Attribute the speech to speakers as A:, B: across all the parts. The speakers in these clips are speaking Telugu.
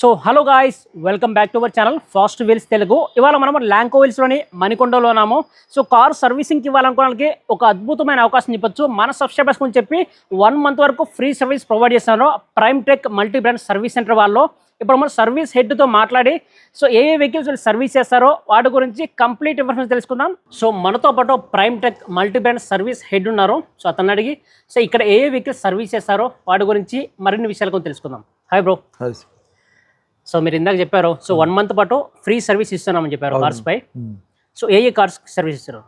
A: So hello guys welcome back to our channel fast wheels Telugu ఇవాళ మనం ల్యాంకో వీల్స్లోని మణికొండలో ఉన్నాము. సో కార్ సర్వీసింగ్కి ఇవ్వాలనుకోవడానికి ఒక అద్భుతమైన అవకాశం చెప్పొచ్చు మన సబ్స్క్రైబర్స్ గురించి చెప్పి వన్ మంత్ వరకు ఫ్రీ సర్వీస్ ప్రొవైడ్ చేస్తున్నారు prime tech multi brand service centre వాళ్ళు. ఇప్పుడు మనం సర్వీస్ హెడ్తో మాట్లాడి సో ఏ ఏ వెహికల్స్ వీళ్ళు సర్వీస్ చేస్తారో వాటి గురించి కంప్లీట్ ఇన్ఫర్మేషన్ తెలుసుకుందాం. సో మనతో పాటు prime tech multi brand service head ఉన్నారు. సో అతను అడిగి సో ఇక్కడ ఏ ఏ వెహికల్స్ సర్వీస్ చేస్తారో వాటి గురించి మరిన్ని విషయాలు తెలుసుకుందాం. హాయ్ బ్రో సో మీరు ఇందాక చెప్పారు సో వన్ మంత్ పాటు ఫ్రీ సర్వీస్ ఇస్తున్నామని చెప్పారు. కార్స్ పై. సో ఏ ఏ కార్స్ సర్వీస్ ఇస్తారు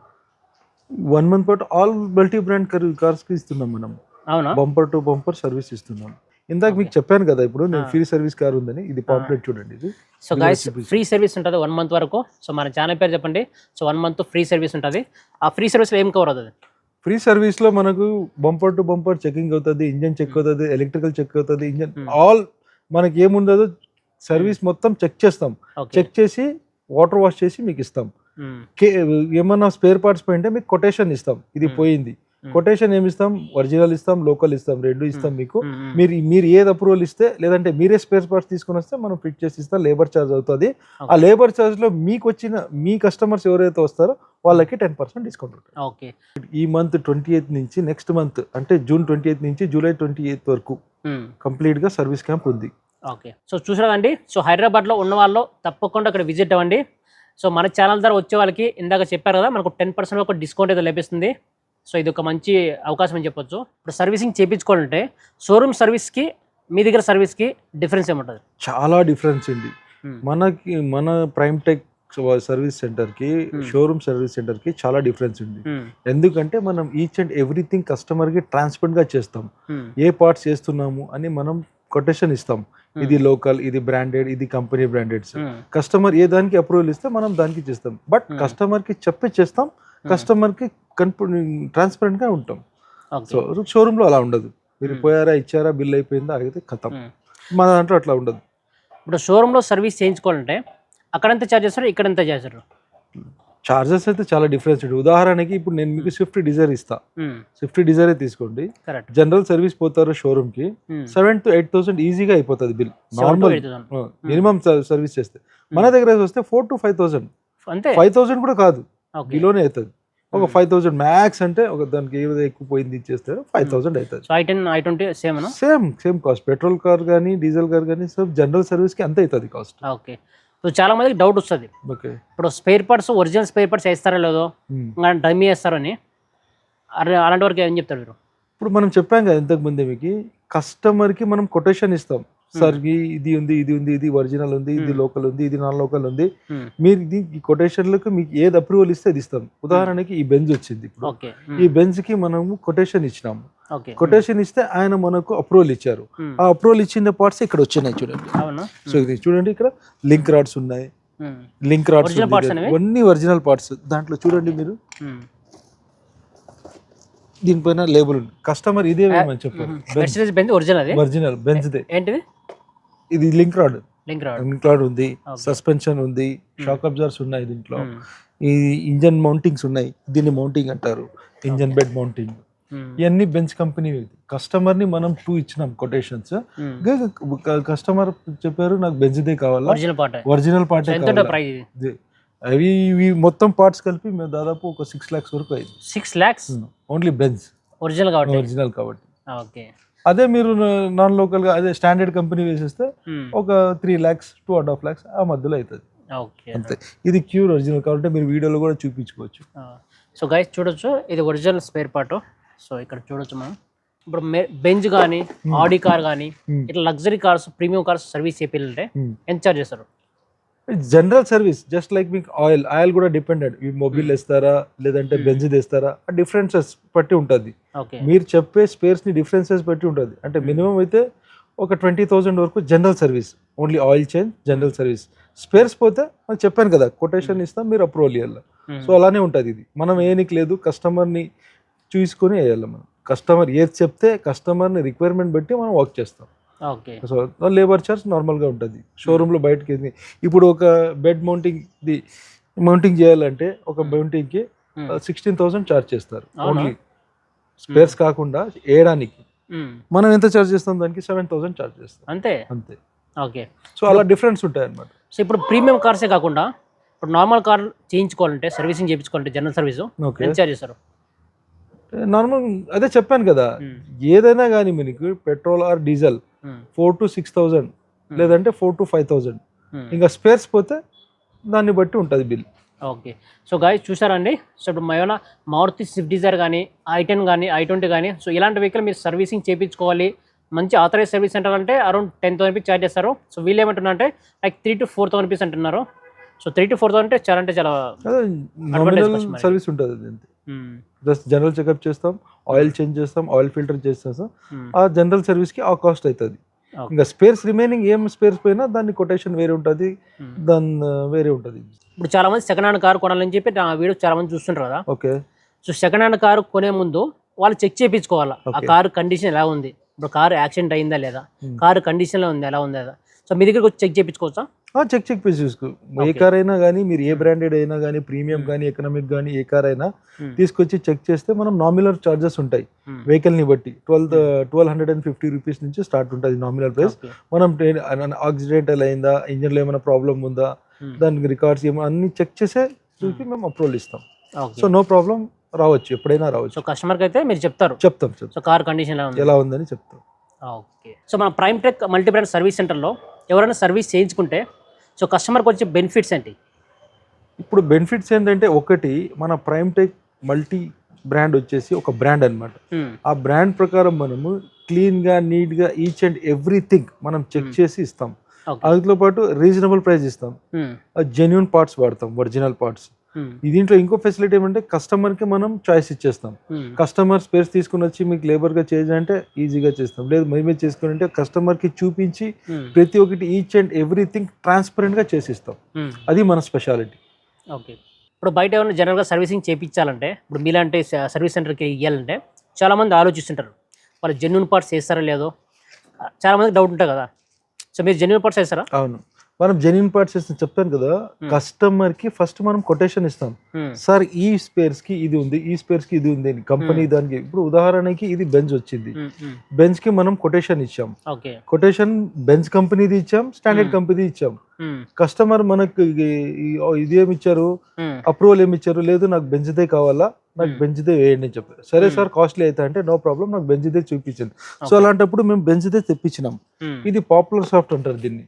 B: వన్ మంత్ పాటు ఆల్ మల్టీ బ్రాండ్ కార్స్కి ఇస్తున్నాం మనం.
A: అవునా?
B: బంపర్ టు బంపర్ సర్వీస్ ఇస్తున్నాం. ఇందాక మీకు చెప్పాను కదా ఇప్పుడు నేను. ఫ్రీ సర్వీస్ కార్ ఉందని ఇది పాంప్లెట్ చూడండి ఇది.
A: సో గైస్ ఫ్రీ సర్వీస్ ఉంటుంది వన్ మంత్ వరకు. సో మన ఛానల్ పేరు చెప్పండి. So one month free service ఉంటుంది. ఆ ఫ్రీ సర్వీస్లో ఏం కవర్ అవుతుంది?
B: ఫ్రీ సర్వీస్లో మనకు బంపర్ టు బంపర్ చెకింగ్ అవుతుంది ఇంజన్ చెక్ అవుతుంది ఎలక్ట్రికల్ చెక్ అవుతుంది ఇంజన్
A: Hmm.
B: ఆల్ మనకి ఏముండదో సర్వీస్ మొత్తం చెక్ చేస్తాం. చెక్ చేసి వాటర్ వాష్ చేసి మీకు ఇస్తాం. ఏమన్నా స్పేర్ పార్ట్స్ పోయింటే మీకు కొటేషన్ ఇస్తాం. ఇది. పోయింది. కొటేషన్ ఏమి ఇస్తాం ఒరిజినల్ ఇస్తాం లోకల్ ఇస్తాం రెండు ఇస్తాం. మీకు. మీరు మీరు ఏది అప్రూవల్ ఇస్తే లేదంటే మీరే స్పేర్ పార్ట్స్ తీసుకొని వస్తే మనం ఫిట్ చేసి ఇస్తాం లేబర్ ఛార్జ్ అవుతుంది. ఆ లేబర్ ఛార్జ్లో మీకు వచ్చిన మీ కస్టమర్స్ ఎవరైతే వస్తారో వాళ్ళకి టెన్ పర్సెంట్ డిస్కౌంట్ ఉంటుంది.
A: ఓకే.
B: ఈ మంత్ ట్వంటీ ఎయిత్ నుంచి నెక్స్ట్ మంత్ అంటే జూన్ ట్వంటీ ఎయిత్ నుంచి జూలై ట్వంటీ ఎయిత్ వరకు కంప్లీట్గా సర్వీస్ క్యాంప్ ఉంది.
A: ఓకే. సో చూసారండి సో హైదరాబాద్లో ఉన్న వాళ్ళు తప్పకుండా అక్కడ విజిట్ అవ్వండి. సో మన ఛానల్ ద్వారా వచ్చే వాళ్ళకి ఇందాక చెప్పారు కదా మనకు టెన్ పర్సెంట్ ఒక డిస్కౌంట్ అయితే లభిస్తుంది. సో ఇది ఒక మంచి అవకాశం అని చెప్పొచ్చు. ఇప్పుడు సర్వీసింగ్ చేయించుకోవాలంటే షోరూమ్ సర్వీస్కి మీ దగ్గర సర్వీస్కి డిఫరెన్స్ ఏముంటుంది?
B: చాలా డిఫరెన్స్ ఉంది మనకి మన ప్రైమ్ టెక్ సర్వీస్ సెంటర్కి
A: Hmm.
B: షోరూమ్ సర్వీస్ సెంటర్కి చాలా డిఫరెన్స్ ఉంది ఎందుకంటే మనం ఈచ్ అండ్ ఎవ్రీథింగ్ కస్టమర్కి ట్రాన్స్పరెంట్గా చేస్తాం ఏ పార్ట్స్ చేస్తున్నాము అని మనం కొటేషన్ ఇస్తాం. ఇది లోకల్ ఇది బ్రాండెడ్ ఇది కంపెనీ బ్రాండెడ్స్ కస్టమర్ ఏ దానికి అప్రూవల్ ఇస్తే మనం దానికి చేస్తాం. బట్. కస్టమర్కి చెప్పి చేస్తాం. కస్టమర్కి ట్రాన్స్పరెంట్గా ఉంటాం. సో షోరూమ్లో అలా ఉండదు. మీరు. పోయారా ఇచ్చారా బిల్ అయిపోయిందా అయితే కథం మన దాంట్లో అట్లా ఉండదు.
A: ఇప్పుడు షోరూంలో సర్వీస్ చేయించుకోవాలంటే అక్కడ ఎంత ఛార్జ్ చేస్తారు ఇక్కడ ఎంత చేస్తారు?
B: చార్జెస్ అయితే చాలా డిఫరెన్స్ ఉంటుంది ఉదాహరణకి ఇప్పుడు నేను మీకు స్విఫ్ట్ డిజైర్ ఇస్తా. స్విఫ్ట్ డిజైర్ తీసుకోండి. జనరల్ సర్వీస్ పోతారు షోరూమ్కి. సెవెన్ టు ఎయిట్ థౌసండ్ ఈజీగా అయిపోతుంది బిల్ నార్మల్ మినిమం సర్వీస్ చేస్తే. మన దగ్గర వస్తే four to five thousand five thousand కూడా కాదు. బిలోనే అవుతుంది. ఒక
A: Hmm.
B: ఫైవ్ థౌసండ్ మ్యాక్స్ అంటే ఒక దానికి ఏదో ఎక్కువ పోయింది ఇచ్చేస్తే ఫైవ్ థౌసండ్ అవుతుంది.
A: I ten i twenty same
B: same same cost petrol car కానీ డీజిల్ కార్ కానీ సబ్ జనరల్ సర్వీస్కి అంతే అవుతుంది కాస్ట్
A: ఓకే సో చాలా మందికి డౌట్ వస్తుంది. ఇప్పుడు spare parts original spare parts వేస్తారో లేదో డమ్మీ వేస్తారో అని అలాంటి వరకు ఏం చెప్తారు మీరు?
B: ఇప్పుడు మనం చెప్పాం కదా ఇంతకు ముందే మీకు కస్టమర్కి మనం కొటేషన్ ఇస్తాం. సార్ ఇది ఉంది ఇది ఉంది ఇది ఒరిజినల్ ఉంది ఇది
A: Hmm.
B: లోకల్ ఉంది ఇది నాన్ లోకల్ ఉంది. మీరు ఇది ఈ కొటేషన్లకు మీకు ఏది అప్రూవల్ ఇస్తే అది ఇస్తాం. ఉదాహరణకి ఈ బెంజ్ వచ్చింది ఇప్పుడు.
A: ఓకే
B: ఈ బెంజ్కి మనము కొటేషన్ ఇచ్చినాము. కొటేషన్ ఇస్తే ఆయన మనకు అప్రూవల్ ఇచ్చారు. ఆ అప్రూవల్ ఇచ్చిన పార్ట్స్ ఇక్కడ వచ్చినాయి చూడండి. సో ఇది చూడండి ఇక్కడ. లింక్ రాడ్స్ ఉన్నాయి.
A: Hmm.
B: Link rods? అన్ని ఒరిజినల్ పార్ట్స్ దాంట్లో చూడండి మీరు.
A: Hmm.
B: దీనిపైన లేబుల్ ఉంది. కస్టమర్ ఇదే వేయమని చెప్పారు.
A: బెంజ్ ఒరిజినల్
B: ఒరిజినల్ బెంజ్దే
A: ఏంటిది?
B: ఇది link rod.
A: Link rod.
B: Link rod ఉంది. సస్పెన్షన్ ఉంది షాక్ అబ్జర్వ్స్ ఉన్నాయి దీంట్లో. ఈ ఇంజన్ మౌంటింగ్స్ ఉన్నాయి దీన్ని మౌంటింగ్ అంటారు ఇంజన్ బెడ్ మౌంటింగ్. ఇవన్నీ బెంచ్ కంపెనీ కస్టమర్ని మనం టూ ఇచ్చినాం కొటేషన్స్. కస్టమర్ చెప్పారు నాకు బెంచ్దే కావాలా?
A: Original part.
B: అవి ఇవి మొత్తం పార్ట్స్ కలిపి మేము దాదాపు ఒక సిక్స్ లాక్స్ వరకు అయింది.
A: Six lakhs
B: only Benz.
A: Original కాబట్టి.
B: ఒరిజినల్ కాబట్టి.
A: ఓకే.
B: అదే మీరు నాన్ లోకల్గా అదే స్టాండర్డ్ కంపెనీ వేసేస్తే ఒక three lakhs two and half lakhs ఆ మధ్యలో అవుతుంది
A: ఓకే
B: అంతే. ఇది క్యూర్ ఒరిజినల్ కాబట్టి మీరు వీడియోలో కూడా చూపించుకోవచ్చు.
A: సో గైస్ చూడొచ్చు. ఇది ఒరిజినల్ స్పేర్ పార్ట్ సో ఇక్కడ చూడొచ్చు మనం. ఇప్పుడు బెంజ్ కానీ ఆడి కార్ కానీ
B: Hmm.
A: ఇట్లా luxury cars premium cars service చేయాలంటే ఎంత చార్జ్ చేస్తారు?
B: జనరల్ సర్వీస్ జస్ట్ లైక్ మీకు ఆయిల్ ఆయిల్ కూడా డిపెండెంట్ ఈ మొబైల్ వేస్తారా లేదంటే
A: Hmm.
B: బెంజ్ తెస్తారా ఆ డిఫరెన్సెస్ బట్టి ఉంటుంది. మీరు చెప్పే స్పేర్స్ని డిఫరెన్సెస్ బట్టి ఉంటుంది. అంటే మినిమం అయితే ఒక ట్వంటీ థౌసండ్ వరకు general service only oil change general service spares పోతే మనం చెప్పాను కదా కొటేషన్ ఇస్తాం మీరు అప్రూవల్ ఇవ్వాలి సో అలానే ఉంటుంది ఇది. మనం ఏనికి లేదు కస్టమర్ని చూసుకొని వేయాలి మనం. కస్టమర్ ఏది చెప్తే కస్టమర్ని రిక్వైర్మెంట్ బట్టి మనం వర్క్ చేస్తాం. సో లేబర్ చార్జ్ నార్మల్గా ఉంటుంది. షోరూంలో బయటకి వెళ్ళి ఇప్పుడు ఒక బెడ్ మౌంటింగ్ ది మౌంటింగ్ చేయాలంటే ఒక మౌంటింగ్కి సిక్స్టీన్ థౌసండ్ చార్జ్ చేస్తారు? ఓన్లీ. స్పేర్స్ కాకుండా వేయడానికి. మనం ఎంత చార్జ్ చేస్తాం దానికి? సెవెన్ థౌసండ్ చార్జ్ చేస్తాం
A: అంతే?
B: అంతే.
A: ఓకే.
B: సో అలా డిఫరెన్స్ ఉంటాయి అన్నమాట
A: సో ఇప్పుడు ప్రీమియం కార్సే కాకుండా ఇప్పుడు నార్మల్ కార్ చేయించుకోవాలంటే సర్వీసింగ్ చేయించుకోవాలంటే జనరల్ సర్వీస్
B: ఓకే.
A: ఎంత చార్జ్ చేస్తారు?
B: నార్మల్ అదే చెప్పాను కదా. ఏదైనా కానీ మీకు petrol or diesel. Four to six thousand. లేదంటే ఫోర్ టు ఫైవ్ థౌజండ్. ఇంకా స్పేర్స్ పోతే దాన్ని బట్టి ఉంటుంది బిల్
A: ఓకే సో గాయస్ చూసారండి సో ఇప్పుడు ఏమైనా మారుతి స్విఫ్ట్ డిజైర్ కానీ ఐ టెన్ కానీ ఐ ట్వంటీ కానీ సో ఇలాంటి వెహికల్ మీరు సర్వీసింగ్ చేయించుకోవాలి మంచి ఆథరైజ్ సర్వీస్ సెంటర్ అంటే around ten thousand rupees charge చేస్తారు సో వీళ్ళు ఏమంటున్నారు అంటే like three to four thousand rupees అంటున్నారు so three to four thousand అంటే చాలా అంటే చాలా.
B: సర్వీస్ ఉంటుంది. జస్ట్ జనరల్ చెకప్ చేస్తాం ఆయిల్ చేంజ్ చేస్తాం ఆయిల్ ఫిల్టర్ చేస్తాం.
A: మ్మ్.
B: ఆ జనరల్ సర్వీస్కి ఆ కాస్ట్ అవుతుంది. ఇంకా స్పేర్స్ రిమైనింగ్ ఏం స్పేర్స్ పోయినా దాన్ని కొటేషన్ వేరే ఉంటుంది
A: మ్మ్.
B: దాని వేరే ఉంటుంది.
A: ఇప్పుడు చాలా మంది సెకండ్ హ్యాండ్ కార్ కొనాలని చెప్పి నా వీడియో చాలా మంది చూస్తుంటారు కదా.
B: Okay
A: so second hand car కొనే ముందు వాళ్ళు చెక్ చేయించుకోవాలా? ఆ. కారు కండిషన్ ఎలా ఉంది? ఇప్పుడు కారు యాక్సిడెంట్ అయిందా లేదా?
B: Hmm.
A: కారు కండిషన్లో ఉంది ఎలా ఉంది సో మీ దగ్గరకు వచ్చి చెక్ చేయించుకోవచ్చా?
B: చెక్ చెక్ పీస్ చూసుకో ఏ. కార్ అయినా కానీ మీరు ఏ బ్రాండెడ్ అయినా కానీ ప్రీమియం కానీ ఎకనామిక్ కానీ ఏ కార్ అయినా
A: Hmm.
B: తీసుకొచ్చి చెక్ చేస్తే మనం నామినల్ చార్జెస్ ఉంటాయి.
A: Hmm.
B: వెహికల్ని బట్టి twelve twelve hundred and fifty rupees నుంచి స్టార్ట్ ఉంటుంది నామినల్ ప్రైస్. మనం ఆక్సిడెంటల్ అయిందా ఇంజన్లో ఏమైనా ప్రాబ్లం ఉందా
A: Hmm.
B: దానికి రికార్డ్స్ ఏమైనా అన్ని చెక్ చేసే చూపి మేము అప్రూవల్ ఇస్తాం. సో నో ప్రాబ్లం రావచ్చు ఎప్పుడైనా
A: సో
B: రావచ్చు
A: కస్టమర్కి అయితే మీరు చెప్తారు.
B: చెప్తాం
A: సో కార్ కండిషన్ ఎలా
B: ఉందని చెప్తాం.
A: ఓకే సో మన Prime Tech multi brand service సెంటర్లో ఎవరైనా సర్వీస్ చేయించుకుంటే సో కస్టమర్కి వచ్చే బెనిఫిట్స్ ఏంటి
B: ఇప్పుడు బెనిఫిట్స్ ఏంటంటే ఒకటి మన ప్రైమ్ టెక్ మల్టీ బ్రాండ్ వచ్చేసి ఒక బ్రాండ్ అన్నమాట
A: Hmm.
B: ఆ బ్రాండ్ ప్రకారం మనము క్లీన్గా నీట్గా ఈచ్ అండ్ ఎవ్రీథింగ్ మనం చెక్. చేసి ఇస్తాం. అందులో పాటు రీజనబుల్ ప్రైస్ ఇస్తాం. జెన్యున్ పార్ట్స్ వాడతాం ఒరిజినల్ పార్ట్స్. దీంట్లో ఇంకో ఫెసిలిటీ ఏమంటే కస్టమర్కి మనం చాయిస్ ఇచ్చేస్తాం.
A: Hmm.
B: కస్టమర్ స్పేస్ తీసుకుని వచ్చి మీకు లేబర్గా చేంజ్ అంటే ఈజీగా చేస్తాం. లేదు మేమే చేసుకుని అంటే కస్టమర్కి చూపించి
A: Hmm.
B: ప్రతి ఒక్కటి ఈచ్ అండ్ ఎవ్రీథింగ్ ట్రాన్స్పరెంట్గా చేసిస్తాం.
A: Hmm.
B: అది మన స్పెషాలిటీ
A: ఓకే ఇప్పుడు బయట ఏమైనా జనరల్గా సర్వీసింగ్ చేయించాలంటే ఇప్పుడు మీలాంటి సర్వీస్ సెంటర్కి ఇవ్వాలంటే చాలామంది ఆలోచిస్తుంటారు. వాళ్ళు జెన్యున్ పార్ట్స్ వేస్తారో లేదో చాలామందికి డౌట్ ఉంటుంది కదా. సో మీరు జెన్యున్ పార్ట్స్ వేస్తారా
B: అవును. మనం జెన్యున్ పార్ట్స్ ఇస్తాం చెప్పాను కదా కస్టమర్కి ఫస్ట్ మనం కొటేషన్ ఇస్తాం. సార్ ఈ స్పేర్స్కి ఇది ఉంది ఈ స్పేర్స్కి ఇది ఉంది కంపెనీ దానికి ఇప్పుడు ఉదాహరణకి ఇది బెంజ్ వచ్చింది. బెంజ్కి మనం కొటేషన్ ఇచ్చాం కొటేషన్ బెంజ్ కంపెనీది ఇచ్చాం స్టాండర్డ్. కంపెనీ ఇచ్చాం. కస్టమర్ మనకు ఇది ఏమి ఇచ్చారు. అప్రూవల్ ఏమి ఇచ్చారు లేదు నాకు బెంజ్దే కావాలా నాకు. బెంజ్దే వేయండి అని చెప్పారు. సరే. సార్ కాస్ట్లీ అయితే అంటే నో ప్రాబ్లం నాకు బెంజ్దే చూపించండి. సో. అలాంటప్పుడు మేము బెంజ్దే తెప్పించినాం. ఇది పాపులర్ సాఫ్ట్ అంటారు దీన్ని.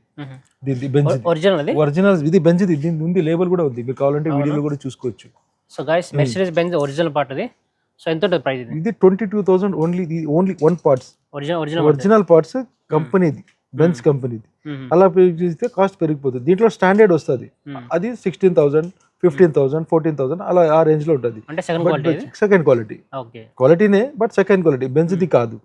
B: దీన్ని బెంజ్
A: ఒరిజినల్
B: ఒరిజినల్ ఇది బెంజ్ది దీని ఉంది లేబుల్ కూడా ఉంది. మీరు కావాలంటే? వీడియోలో కూడా చూసుకోవచ్చు.
A: So guys Mercedes Benz original part అది. సో ఎంత ఉంటుంది ప్రైస్ ఇది?
B: ఇది twenty two thousand only only one parts
A: original original
B: parts కంపెనీది బెన్స్ కంపెనీది. అలా పెరిగితే కాస్ట్ పెరిగిపోతుంది. దీంట్లో స్టాండర్డ్ వస్తుంది. అది sixteen thousand fifteen thousand fourteen thousand అలా ఆ రేంజ్లో ఉంటుంది
A: సెకండ్ క్వాలిటీ
B: క్వాలిటీనే బట్ సెకండ్ క్వాలిటీ బెంచ్ది కాదు.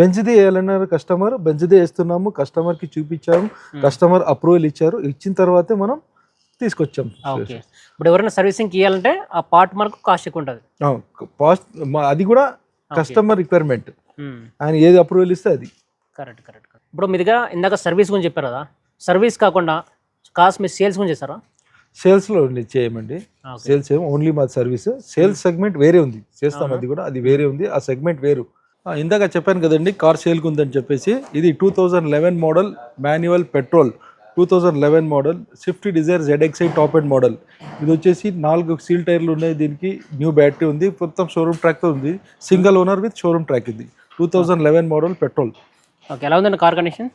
B: బెంచ్ది వేయాలన్నారు కస్టమర్ బెంచ్దే వేస్తున్నాము కస్టమర్కి చూపించాము కస్టమర్ అప్రూవల్ ఇచ్చారు ఇచ్చిన తర్వాతే మనం తీసుకొచ్చాం.
A: ఇప్పుడు ఎవరైనా సర్వీసింగ్ ఇవ్వాలంటే ఆ పార్ట్ మనకు కాస్ట్ ఎక్కువ ఉంటుంది.
B: కాస్ట్ అది కూడా కస్టమర్ రిక్వైర్మెంట్ ఆయన ఏది అప్రూవల్ ఇస్తే అది.
A: కరెక్ట్ కరెక్ట్ ఇప్పుడు మీ దగ్గర ఇందాక సర్వీస్ గురించి చెప్పారు కదా. సర్వీస్ కాకుండా కాస్ట్ మీరు సేల్స్ గురించి చేస్తారా
B: సేల్స్లో ఉండి చేయమండి సేల్స్ ఏమో ఓన్లీ మా సర్వీస్. సేల్స్ సెగ్మెంట్ వేరే ఉంది. చేస్తాం? అది కూడా అది వేరే ఉంది ఆ సెగ్మెంట్ వేరు. ఇందాక చెప్పాను కదండి కార్ సేల్కి ఉందని చెప్పేసి ఇది two thousand eleven model manual petrol. Two thousand eleven model Swift Dzire ZXI top end model. ఇది వచ్చేసి నాలుగు సీల్ టైర్లు ఉన్నాయి దీనికి న్యూ బ్యాటరీ ఉంది మొత్తం షోరూమ్ ట్రాక్తో ఉంది. Single owner with showroom track ఇది two thousand eleven model petrol.
A: Okay ఎలా ఉందండి car condition?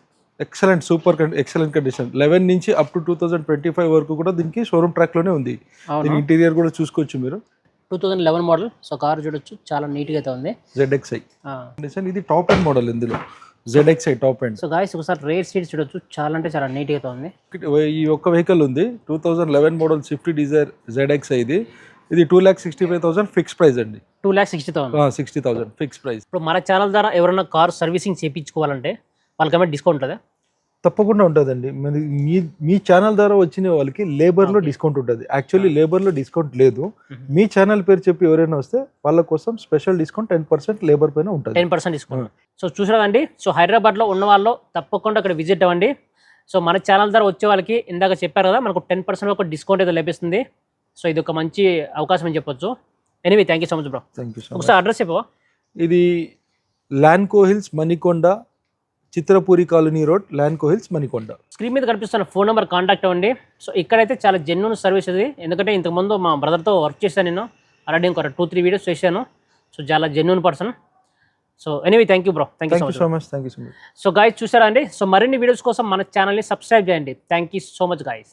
B: Excellent super excellent condition eleven నుంచి up to two thousand twenty five వరకు కూడా దీనికి షోరూమ్ ట్రాక్లోనే ఉంది. దీని
A: అవును
B: ఇంటీరియర్ కూడా చూసుకోవచ్చు మీరు.
A: Two thousand eleven model. So car చూడొచ్చు. చాలా నీట్గా అయితే ఉంది.
B: జెడ్ఎక్స్ఐ కండిషన్ ఇది టాప్ అండ్ మోడల్ ఇందులో. ZXI top end
A: so guys ఒకసారి రేర్ సీట్స్ చూడొచ్చు. చాలా అంటే చాలా నీట్గా అయితే ఉంది.
B: ఈ ఒక్క వెహికల్ ఉంది. Two thousand eleven model Swift Dzire ZXI ఇది. ఇది two lakh sixty five thousand fix price అండి
A: two lakhs sixty thousand
B: sixty thousand fix price
A: ఇప్పుడు మన ఛానల్ ద్వారా ఎవరైనా కార్ సర్వీసింగ్ చేయించుకోవాలంటే వాళ్ళకి ఏమైనా డిస్కౌంట్ ఉంటుందా?
B: తప్పకుండా ఉంటుందండి. మీ మీ ఛానల్ ద్వారా వచ్చిన వాళ్ళకి లేబర్లో. డిస్కౌంట్ ఉంటుంది. యాక్చువల్లీ లేబర్లో డిస్కౌంట్ లేదు. మీ ఛానల్ పేరు చెప్పి ఎవరైనా వస్తే వాళ్ళ కోసం special discount ten percent labour పైన ఉంటుంది.
A: Ten percent discount. సో చూసారండి సో హైదరాబాద్లో ఉన్న వాళ్ళు తప్పకుండా అక్కడ విజిట్ అవ్వండి. సో మన ఛానల్ ద్వారా వచ్చే వాళ్ళకి ఇందాక చెప్పారు కదా మనకు టెన్ పర్సెంట్ ఒక డిస్కౌంట్ అయితే లభిస్తుంది. సో ఇది ఒక మంచి అవకాశం అని చెప్పొచ్చు. Anyway thank you so much bro.
B: Thank you
A: ఒకసారి అడ్రస్ చెప్పవా?
B: ఇది Lanco Hills Manikonda Chitrapuri colony road land hills Manikonda.
A: Screen మీద కనిపిస్తున్న ఫోన్ నెంబర్ కాంటాక్ట్ అవ్వండి. సో ఇక్కడైతే చాలా జెన్యున్ సర్వీస్ ఇది. ఎందుకంటే ఇంతకుముందు మా బ్రదర్తో వర్క్ చేశాను నేను. ఆల్రెడీ ఇంకొక టూ త్రీ వీడియోస్ చేశాను. సో చాలా genuine person so anyway thank you bro thank you
B: so much thank you so much
A: so guys చూసారా అండి? సో మరిన్ని వీడియోస్ కోసం మన ఛానల్ని సబ్స్క్రైబ్ చేయండి. Thank you so much guys